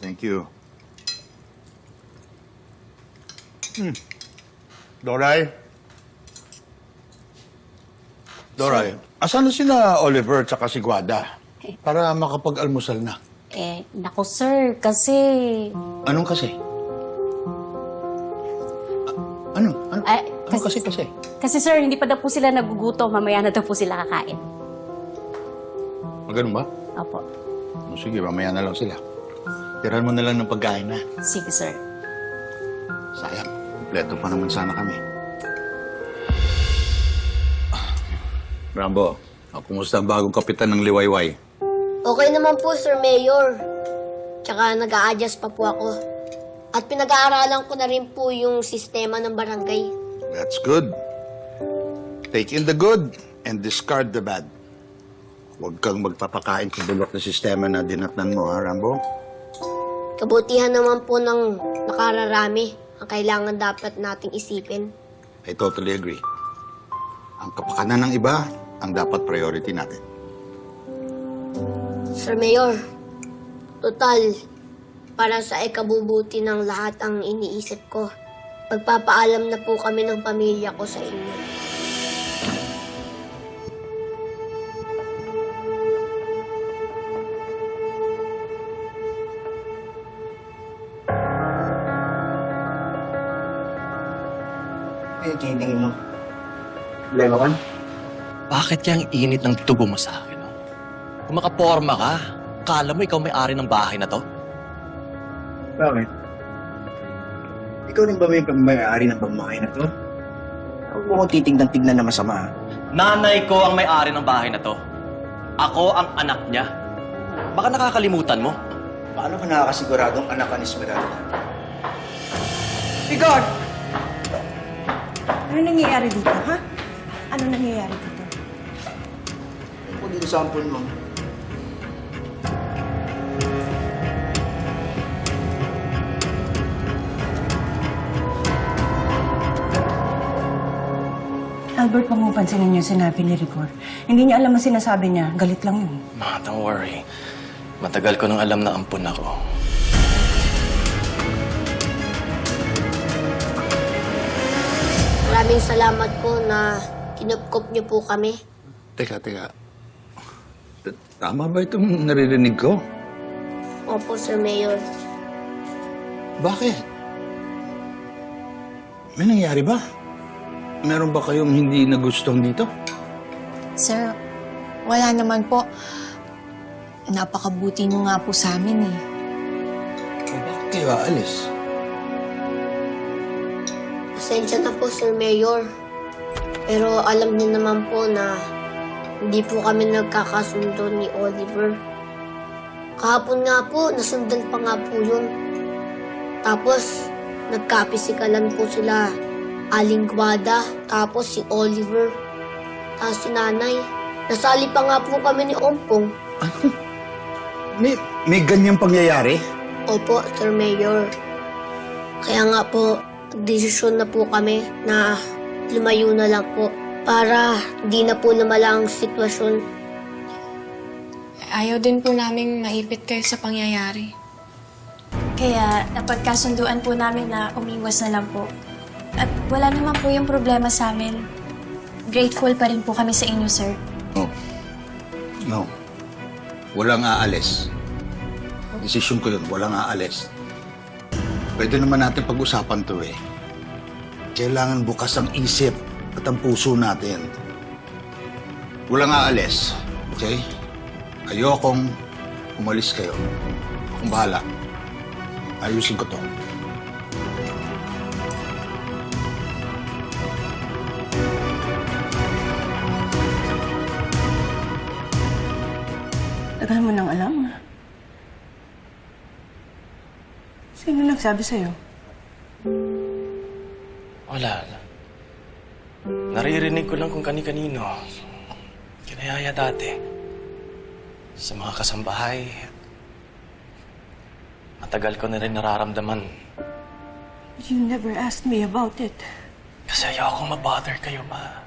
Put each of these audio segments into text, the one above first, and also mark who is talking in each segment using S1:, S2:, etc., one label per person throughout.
S1: Thank you. Hmm. Doray? Doray, asan na sila Oliver at si Guada? Para makapag-almusal na.
S2: Eh, naku sir, kasi...
S1: Anong kasi? A- ano? Ano,
S2: Ay,
S1: ano kasi kasi?
S2: Kasi sir, hindi pa daw po sila nagugutom. Mamaya na daw po sila kakain.
S1: Ah, Ganun ba?
S2: Opo.
S1: O, sige, mamaya na lang sila. Tirahan mo na lang ng pagkain na.
S2: Sige sir.
S1: Sayang, kompleto pa naman sana kami. Rambo, ah, kumusta ang bagong kapitan ng Liwayway?
S3: Okay naman po, Sir Mayor. Tsaka nag adjust pa po ako. At pinag-aaralan ko na rin po yung sistema ng barangay.
S1: That's good. Take in the good and discard the bad. Huwag kang magpapakain sa bulok na sistema na dinatnan mo, ha, Rambo?
S3: Kabutihan naman po ng nakararami ang kailangan dapat nating isipin.
S1: I totally agree. Ang kapakanan ng iba ang dapat priority natin.
S3: Sir Mayor, total, para sa ikabubuti ng lahat ang iniisip ko. Magpapaalam na po kami ng pamilya ko sa inyo.
S4: Eh, tinitingin mo. Problema ka?
S5: Bakit yung init ng tubo mo sa akin? No? Kung makaporma ka, kala mo ikaw may-ari ng bahay na to?
S4: Bakit? Ikaw rin ba may pagmayari ng pagmakain na to? Huwag mo kong titignan-tignan na masama.
S5: Nanay ko ang may-ari ng bahay na to. Ako ang anak niya. Baka nakakalimutan mo.
S4: Paano ka nakakasiguradong anak ka ni Esmeralda?
S6: Igor! Ano nangyayari dito, ha? Ano nangyayari dito?
S4: Kung dito sample mo.
S6: Albert, kung mo pansinin niyo sinabi ni Rigor. Hindi niya alam ang sinasabi niya. Galit lang yun.
S5: Ma, don't worry. Matagal ko nang alam na ampun ako.
S3: Maraming salamat po na kinupkop niyo po kami.
S1: Teka, teka. Tama ba itong naririnig ko?
S3: Opo, Sir Mayor.
S1: Bakit? May nangyari ba? Meron ba kayong hindi nagustuhan dito?
S7: Sir, wala naman po. Napakabuti niyo nga po sa amin eh.
S1: O bakit kayo aalis?
S3: Pasensya na po, Sir Mayor. Pero alam niyo naman po na hindi po kami nagkakasundo ni Oliver. Kahapon nga po, nasundan pa nga po yun. Tapos, nagkapisikalan po sila Aling Guada, tapos si Oliver, tapos si Nanay. Nasali pa nga po kami ni Ompong.
S1: May, may ganyang pangyayari?
S3: Opo, Sir Mayor. Kaya nga po, desisyon na po kami na lumayo na lang po para di na po lumala ang sitwasyon.
S7: Ayaw din po naming maipit kayo sa pangyayari.
S8: Kaya napagkasunduan po namin na umiwas na lang po. At wala naman po yung problema sa amin. Grateful pa rin po kami sa inyo, sir.
S1: No. No. Walang aalis. Desisyon ko yun, walang aalis. Pwede naman natin pag-usapan to eh. Kailangan bukas ang isip at ang puso natin. Walang aalis. Okay? Ayokong umalis kayo. Akong bahala. Ayusin ko to.
S6: Tagal mo nang alam. Nagsabi sa'yo?
S5: Wala. Naririnig ko lang kung kani-kanino. Kinayaya dati. Sa mga kasambahay. Matagal ko na rin nararamdaman.
S6: You never asked me about it.
S5: Kasi ayokong mabother kayo, ma.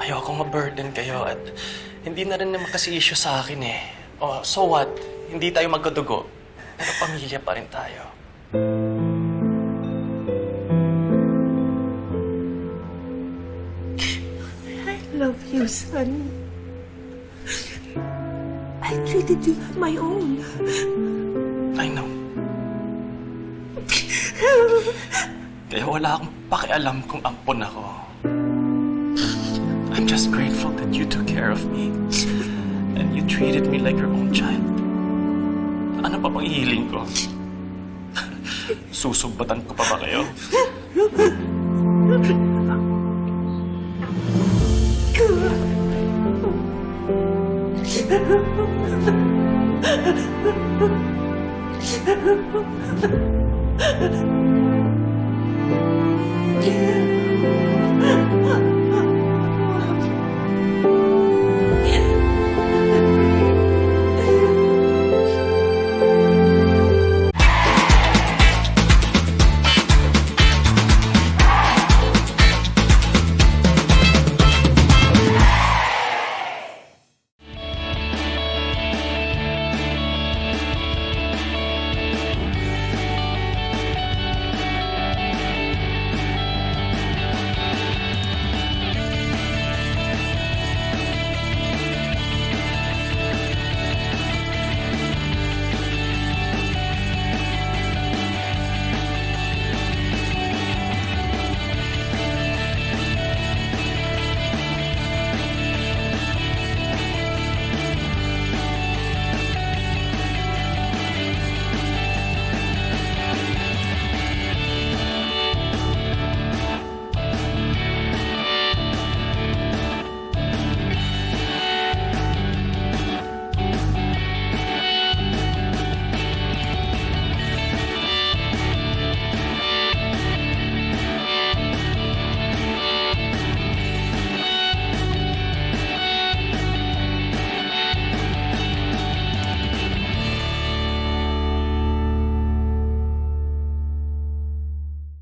S5: Ayokong maburden kayo at hindi na rin naman kasi issue sa akin eh. Oh, so what? Hindi tayo magkadugo. Pero pamilya pa rin tayo.
S6: Love you, son. I treated you like my own.
S5: I know. Kaya wala akong pakialam kung ampon ako. I'm just grateful that you took care of me. And you treated me like your own child. Ano pa bang hiling ko? Susugbatan ko pa ba kayo?